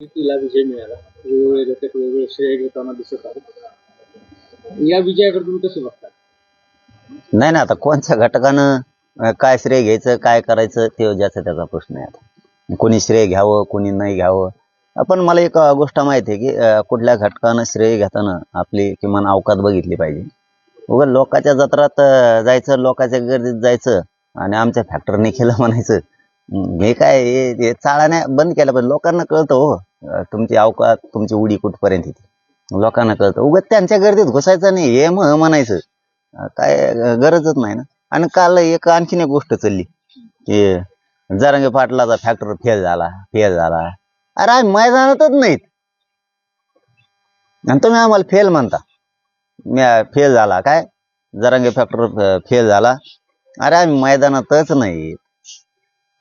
तिला विजय मिळाला. वेगवेगळे घटक वेगवेगळे श्रेय घेताना दिसत आहेत. या विजयाकडे तुम्ही कसं बघता? नाही ना आता कोणत्या घटकानं काय श्रेय घ्यायचं काय करायचं ते ज्याचा त्याचा प्रश्न आहे आता. कोणी श्रेय घ्यावं कोणी नाही घ्यावं. पण मला एक गोष्ट माहिती आहे की कुठल्या घटकानं श्रेय घेताना आपली किमान अवकात बघितली पाहिजे. उगा लोकांच्या जत्रात जायचं लोकांच्या गर्दीत जायचं आणि आमच्या फॅक्टरीने केलं म्हणायचं. हे काय हे चाळाने बंद केलं पण लोकांना कळतं हो. तुमची अवकात तुमची उडी कुठपर्यंत येते? लोकांना कळतं. उगाच त्यांच्या गर्दीत घुसायचं नाही हे मग म्हणायचं. काय गरजच नाही ना. आणि काल एक आणखीन एक गोष्ट चालली की जरांगे पाटलाचा फॅक्टर फेल झाला फेल झाला. अरे आम्ही मैदानातच नाहीत. आणि तुम्ही आम्हाला फेल म्हणता. फेल झाला काय? जरांगे फॅक्टर फेल झाला. अरे आम्ही मैदानातच नाही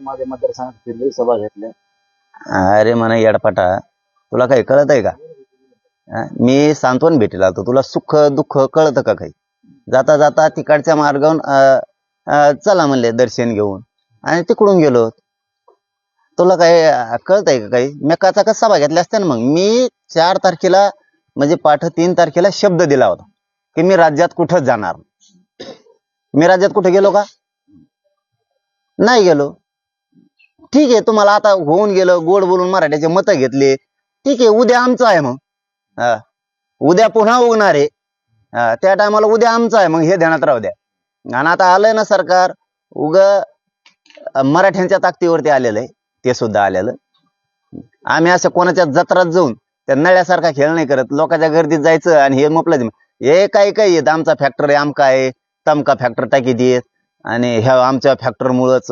माझ्या मतदारसंघात सभा घेतल्या. अरे म्हणा येडपाटा. तुला काही कळत आहे का? हा? मी सांत्वन भेटीला आलतो तुला सुख दुःख कळतं का काही? जाता जाता तिकडच्या मार्गावर अं, अं, चला म्हणले दर्शन घेऊन. आणि तिकडून गेलो. तुला काही अं, कळतंय का काही? मी काचा का सभा घेतल्या असत्या ना मग? मी चार तारखेला म्हणजे पाठ तीन तारखेला शब्द दिला होता की मी राज्यात कुठंच जाणार? नाही. मी राज्यात कुठे गेलो का? नाही गेलो. ठीक आहे तुम्हाला आता होऊन गेलं गोड बोलून मराठ्याचे मतं घेतले. ठीक आहे उद्या आमचं आहे मग. हा. उद्या पुन्हा उगणार आहे. हा, त्या टायमाला उद्या आमचं आहे मग हे ध्यानात राहू द्या. आणि आता आलंय ना सरकार उग मराठ्यांच्या ताकदीवरती आलेलं आहे. ते सुद्धा आलेलं. आम्ही असं कोणाच्या जत्रात जाऊन त्या नळ्यासारखा खेळ नाही करत. लोकांच्या गर्दीत जायचं आणि हे म्हटलं हे काही काही येत आमचा फॅक्टर आहे आमका आहे. तमका फॅक्टर टाकी देत. आणि ह्या आमच्या फॅक्टरमुळंच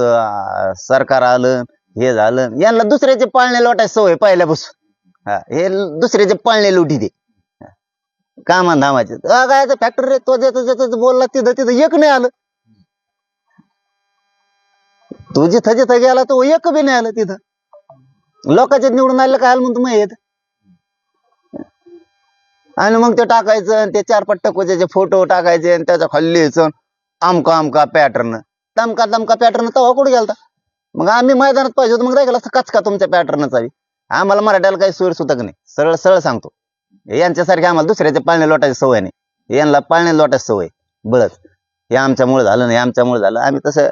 सरकार आलं हे झालं. यांना दुसऱ्याचे पाळणे लोटायची सवय पहिल्यापासून. हा हे दुसऱ्याचे पाळणे लुटी ते कामा धामाचे. काय फॅक्टर रे तो ज्याचं बोलला तिथं तिथं एक नाही आलं. तू जिथं जिथं गेला तो एक बी नाही आलं तिथं. लोकांचे निवडून आलं काय आलं म्हणतो मग येत? आणि मग ते टाकायचं आणि ते चार पट्ट कोच्याचे फोटो टाकायचे आणि त्याच्याखाली लिहायचं. आमका आमका पॅटर्न तमका तमका पॅटर्न तवा कुठे गेलता? मग आम्ही मैदानात पाहिजे होतो मग काय केलं कचका तुमच्या पॅटर्नचा आम्हाला मराठ्याला काही सोय सुतक नाही. सरळ सरळ सांगतो. यांच्यासारखे आम्हाला दुसऱ्याच्या पाळणे लोटाची सवय नाही. यांना पाळणे लोटाची सवय. बळच. हे आमच्यामुळे झालं नाही आमच्यामुळे झालं. आम्ही तसं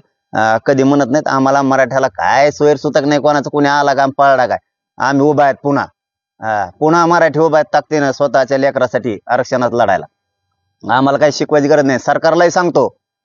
कधी म्हणत नाहीत आम्हाला मराठ्याला काय सोयर सुतक नाही कोणाचं कोणी आला का पाळला काय. आम्ही उभा आहेत पुन्हा. पुन्हा मराठी उभा आहेत ताकदीनं स्वतःच्या लेकरासाठी आरक्षणात लढायला. आम्हाला काही शिकवायची गरज नाही. सरकारलाही सांगतो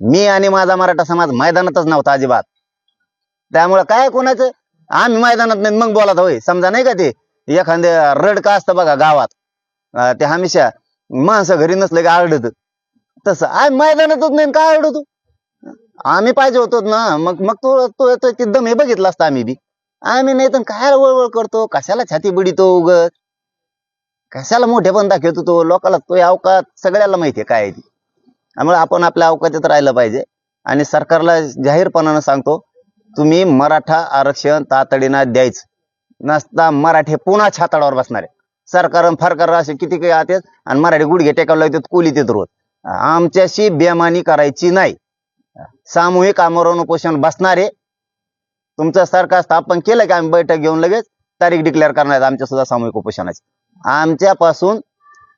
मी आणि माझा मराठा समाज मैदानातच नव्हता अजिबात. त्यामुळं काय कोणाचं? आम्ही मैदानात नाही मग बोलत होय. समजा नाही का ते? एखादे रड का असतं बघा गावात. ते हमेशा माणसं घरी नसले की आरडत. तसं आम्ही मैदानातच नाही काय आरडतो? आम्ही पाहिजे होतो ना मग मग तो तो तो ते दम हे बघितलं असतं आम्ही बी. आम्ही नाही तर काय वळवळ करतो? कशाला छाती बिडीतो उगत कशाला मोठे पण दाखवतो तो? लोकाला तो अवकात सगळ्याला माहितीये काय आहे ती. त्यामुळे आपण आपल्या अवकाशात राहिलं पाहिजे. आणि सरकारला जाहीरपणानं सांगतो तुम्ही मराठा आरक्षण तातडीनं द्यायचं. नसता मराठे पुन्हा छाताडावर बसणार. आहे सरकार फरकार असे किती काही आतात आणि मराठी गुडघे टेकावं लागतात कुली ते रोज. आमच्याशी बेमानी करायची नाही. सामूहिक आमरण उपोषण बसणारे. तुमचं सरकार स्थापन केलं की आम्ही बैठक घेऊन लगेच तारीख डिक्लेअर करणार आहेत आमच्या सुद्धा सामूहिक उपोषणाची. आमच्यापासून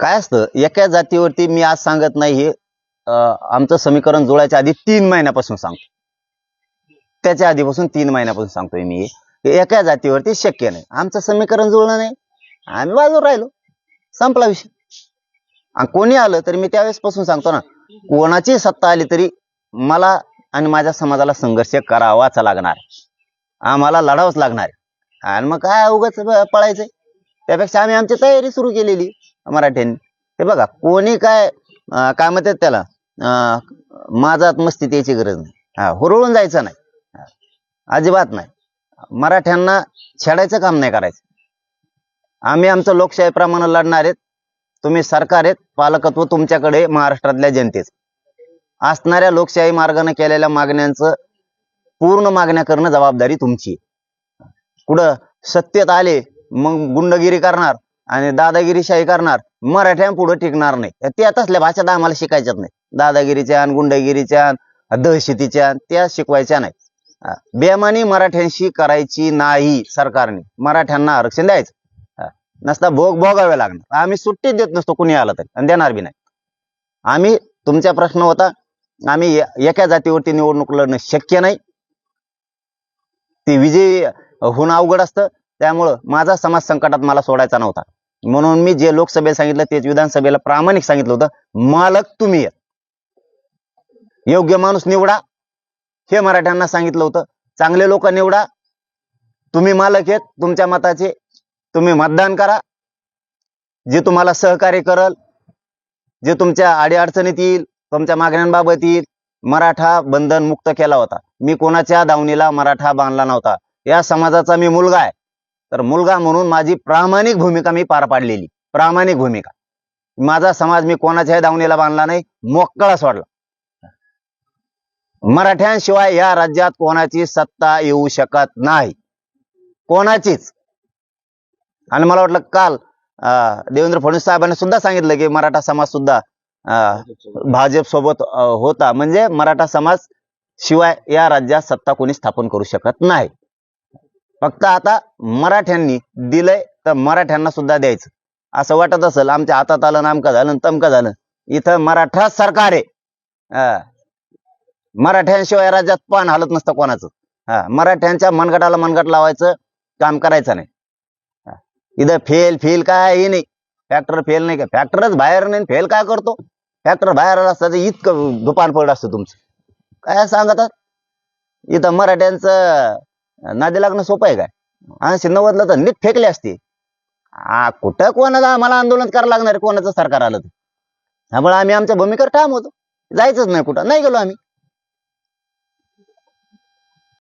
काय असतं? एका जातीवरती मी आज सांगत नाही हे. आमचं समीकरण जुळायच्या आधी तीन महिन्यापासून सांगतो. त्याच्या आधीपासून तीन महिन्यापासून सांगतोय मी एका जातीवरती शक्य नाही. आमचं समीकरण जुळलं नाही. आम्ही बाजूला राहिलो. संपला विषय. आणि कोणी आलं तरी मी त्यावेळेस पासून सांगतो ना कोणाची सत्ता आली तरी मला आणि माझ्या समाजाला संघर्ष करावाच लागणार. आम्हाला लढावंच लागणार. आणि मग काय उगाच पळायचंय? त्यापेक्षा आम्ही आमची तयारी सुरू केलेली. मराठ्यांनी हे बघा कोणी काय काय म्हणतात त्याला अं, माझात मस्ती त्याची गरज नाही. हा हुरळून जायचं नाही. अजिबात नाही. मराठ्यांना छेडायचं काम नाही करायचं. आम्ही आमचं लोकशाहीप्रमाणे लढणार आहेत. तुम्ही सरकार आहेत. पालकत्व तुमच्याकडे महाराष्ट्रातल्या जनतेच. असणाऱ्या लोकशाही मार्गाने केलेल्या मागण्यांचं पूर्ण मागण्या करणं जबाबदारी तुमची कुठं सत्तेत आले मग गुंडगिरी करणार आणि दादागिरीशाही करणार मराठ्यां पुढे टिकणार नाही. त्या तसल्या भाषा तर आम्हाला शिकायच्याच नाही. दादागिरीच्या आणि गुंडगिरीच्या दहशतीच्या त्या शिकवायच्या नाही. बेमानी मराठ्यांशी करायची नाही सरकारने. मराठ्यांना आरक्षण द्यायचं. नसता भोग भोगावे लागणार. आम्ही सुट्टीच देत नसतो कुणी आलं तरी आणि देणार बी नाही. आम्ही तुमचा प्रश्न होता आम्ही एका जातीवरती निवडणूक लढणं शक्य नाही. ती विजयी होणं अवघड असतं. त्यामुळं माझा समाज संकटात मला सोडायचा नव्हता. म्हणून मी जे लोकसभेला सांगितलं तेच विधानसभेला प्रामाणिक सांगितलं होतं. मालक तुम्ही योग्य माणूस निवडा. हे मराठ्यांना सांगितलं होतं. चांगले लोक निवडा. तुम्ही मालक आहेत तुमच्या मताचे. तुम्ही मतदान करा. जे तुम्हाला सहकार्य करल जे तुमच्या अडीअडचणीत येईल तुमच्या मागण्यांबाबत येईल मराठा बंधन मुक्त केला होता. मी कोणाच्या दावणीला मराठा बांधला नव्हता. या समाजाचा मी मुलगा आहे. तर मुलगा म्हणून माझी प्रामाणिक भूमिका मी पार पाडलेली. प्रामाणिक भूमिका. माझा समाज मी कोणाच्याही दावणीला बांधला नाही मोकळा सोडला. मराठ्यांशिवाय या राज्यात कोणाची सत्ता येऊ शकत नाही. कोणाचीच. आणि मला वाटलं काल अं, देवेंद्र फडणवीस साहेबांनी सुद्धा सांगितलं की मराठा समाज सुद्धा अं, भाजप सोबत होता. म्हणजे मराठा समाज शिवाय या राज्यात सत्ता कोणी स्थापन करू शकत नाही. फक्त आता मराठ्यांनी दिलंय तर मराठ्यांना सुद्धा द्यायचं. असं वाटत असेल आमच्या हातात आलं नामकं झालं तमकं झालं. इथं मराठा सरकार आहे. हा. मराठ्यांशिवाय राज्यात पान हालत नसतं कोणाचं. हा. मराठ्यांच्या मनगटाला मनगट लावायचं काम करायचं नाही. इथं फेल फेल काय हे नाही. फॅक्टर फेल नाही का? फॅक्टरच बाहेर नाही फेल काय करतो? फॅक्टर बाहेर आला इतकं दुपान पडलं असतं तुमचं. काय सांगतात? इथं मराठ्यांचं नादी लागणं सोपं आहे काय? ऐंशी नव्वदला तर नीट फेकले असते. आ कुठं कोणाला आम्हाला आंदोलन करावं लागणार कोणाचं सरकार आलं तर? त्यामुळे आम्ही आमच्या भूमिकेवर ठाम होतो. जायचंच नाही कुठं. नाही गेलो आम्ही.